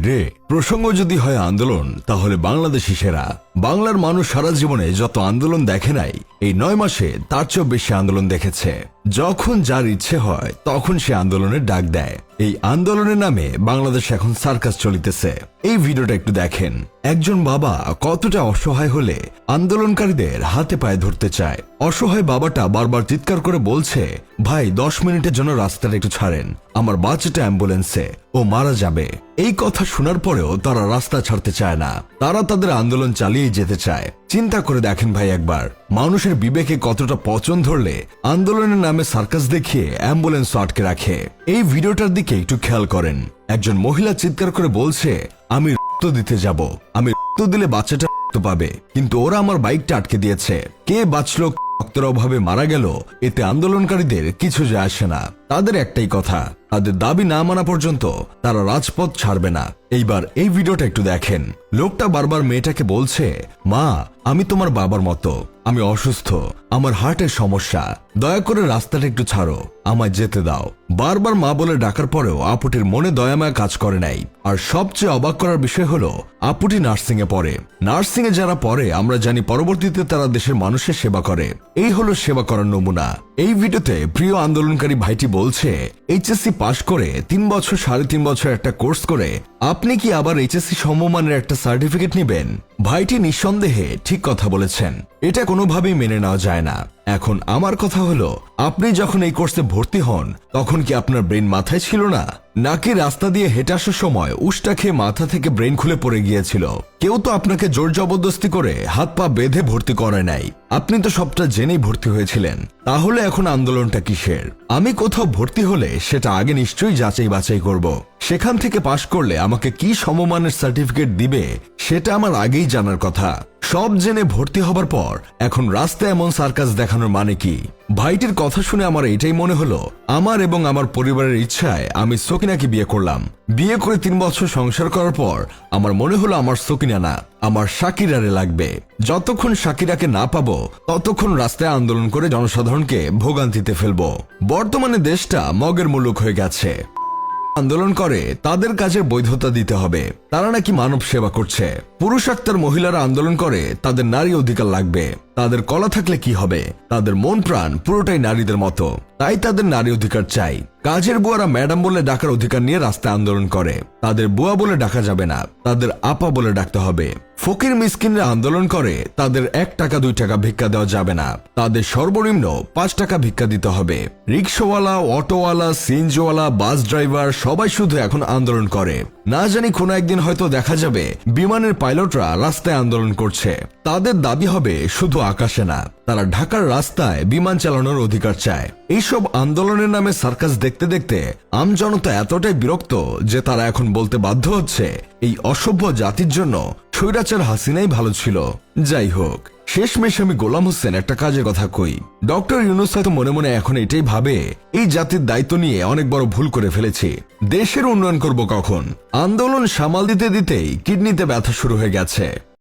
রে। প্রসঙ্গ যদি হয় আন্দোলন তাহলে বাংলাদেশি সেরা। বাংলার মানুষ সারা জীবনে যত আন্দোলন দেখে নাই, এই নয় মাসে তার চেয়েও বেশি আন্দোলন দেখেছে। যখন যার ইচ্ছে হয়, তখন সে আন্দোলনের ডাক দেয়। এই আন্দোলনের নামে বাংলাদেশ এখন সার্কাস চলিতেছে। এই ভিডিওটা একটু দেখেন। একজন বাবা কতটা অসহায় হলে আন্দোলনকারীদের হাতে পায়ে ধরতে চায়। অসহায় বাবাটা বারবার চিৎকার করে বলছে, ভাই, দশ মিনিটের জন্য রাস্তাটা একটু ছাড়েন। আমার বাচ্চাটা অ্যাম্বুলেন্সে, ও মারা যাবে। এই কথা শোনার পরেও তারা রাস্তা ছাড়তে চায় না। তারা তাদের আন্দোলন চালিয়ে যেতে চায়। চিন্তা করে দেখেন ভাই একবার। মানুষের বিবেকে কতটা পচন ধরলে আন্দোলনের নামে সার্কাস দেখিয়ে অ্যাম্বুলেন্স আটকে রাখে। এই ভিডিওটার দিকে একটু খেয়াল করেন। একজন মহিলা চিৎকার করে বলছে, আমি রক্ত দিতে যাব। আমি রক্ত দিলে বাচ্চাটা রক্ত পাবে। কিন্তু ওরা আমার বাইকটা আটকে দিয়েছে। কে বাঁচলো রক্তের অভাবে মারা গেল, এতে আন্দোলনকারীদের কিছু যায় আসে না। তাদের একটাই কথা, তাদের দাবি না মানা পর্যন্ত তারা রাজপথ ছাড়বে না। এইবার এই ভিডিওটা একটু দেখেন। লোকটা বারবার মেয়েটাকে বলছে, মা, আমি তোমার বাবার মতো। আমি অসুস্থ। আমার হার্টের সমস্যা। দয়া করে রাস্তাটা একটু ছাড়ো। আমায় যেতে দাও। বারবার মা বলে ডাকার পরেও আপুটির মনে দয়াময় কাজ করে নাই। আর সবচেয়ে অবাক করার বিষয় হলো, আপুটি নার্সিং এ পড়ে। নার্সিং এ যারা পড়ে, আমরা জানি পরবর্তীতে তারা দেশের মানুষের সেবা করে। এই হলো সেবা করার নমুনা। এই ভিডিওতে প্রিয় আন্দোলনকারী ভাইটি বলছে, এইচএসসি পাশ করে তিন বছর, সাড়ে তিন বছর একটা কোর্স করে, আপনি কি আবার এইচএসসি সমমানের একটা সার্টিফিকেট নেবেন? ভাইটি নিঃসন্দেহে ঠিক কথা বলেছেন। এটা কোনোভাবেই মেনে নেওয়া যায় না। এখন আমার কথা হলো, আপনি যখন এই কোর্সে ভর্তি হন, তখন কি আপনার ব্রেন মাথায় ছিল না? নাকি রাস্তা দিয়ে হেঁটে সময় উষ্টা খেয়ে মাথা থেকে ব্রেন খুলে পড়ে গিয়েছিল? কেউ তো আপনাকে জোর জবরদস্তি করে হাত পা বেঁধে ভর্তি করে নাই। আপনি তো সবটা জেনেই ভর্তি হয়েছিলেন। তাহলে এখন আন্দোলনটা কিসের? আমি কোথাও ভর্তি হলে সেটা আগে নিশ্চয়ই যাচাই বাছাই করব। সেখান থেকে পাশ করলে আমাকে কি সমমানের সার্টিফিকেট দিবে, সেটা আমার আগেই জানার কথা। সব জেনে ভর্তি হবার পর, এখন রাস্তায় এমন সার্কাস দেখানোর মানে কি? ভাইটির কথা শুনে আমার এটাই মনে হলো, আমার এবং আমার পরিবারের ইচ্ছায় আমি সকিনাকে বিয়ে করলাম। বিয়ে করে তিন বছর সংসার করার পর আমার মনে হলো আমার সকিনা না, আমার শাকিরারে লাগবে। যতক্ষণ শাকিরাকে না পাবো, ততক্ষণ রাস্তায় আন্দোলন করে জনসাধারণকে ভোগান্তিতে ফেলব। বর্তমানে দেশটা মগের মুলুক হয়ে গেছে। আন্দোলন করে, তাদের কাজের বৈধতা দিতে হবে। তারা নাকি মানব সেবা করছে। পুরুষার্থের মহিলারা আন্দোলন করে, তাদের নারী অধিকার লাগবে। তাদের কলা থাকলে কি হবে? তাদের মন প্রাণ পুরোটাই নারীদের মতো। তাই তাদের নারী অধিকার চাই। কাজের বুয়ারা ম্যাডাম বলে ডাকার অধিকার নিয়ে রাস্তায় আন্দোলন করে। তাদের বুয়া বলে ডাকা যাবে না। তাদের আপা বলে ডাকতে হবে। ফকির মিসকিনরা আন্দোলন করে। তাদের এক টাকা, দুই টাকা ভিক্ষা দেওয়া যাবে না। তাদের সর্বনিম্ন পাঁচ টাকা ভিক্ষা দিতে হবে। রিক্সাওয়ালা, অটোওয়ালা, সিএনজিওয়ালা, বাস ড্রাইভার সবাই শুধু এখন আন্দোলন করে। না জানি কোনো একদিন হয়তো দেখা যাবে, বিমানের পাইলটরা রাস্তায় আন্দোলন করছে। তাদের দাবি হবে শুধু আকাশে না, তারা ঢাকার রাস্তায় বিমান চালানোর অধিকার চায়। এইসব আন্দোলনের নামে সার্কাস দেখতে দেখতে আমজনতা এতটাই বিরক্ত যে তারা এখন বলতে বাধ্য হচ্ছে, এই অসভ্য জাতির জন্য স্বৈরাচার হাসিনাই ভালো ছিল। যাই হোক, শেষমেশ আমি গোলাম হোসেন একটা কাজের কথা কই। ডক্টর ইউনুস হয়তো মনে মনে এখন এটাই ভাবে, এই জাতির দায়িত্ব নিয়ে অনেক বড় ভুল করে ফেলেছি। দেশের উন্নয়ন করব কখন? আন্দোলন সামাল দিতে দিতেই কিডনিতে ব্যথা শুরু হয়ে গেছে।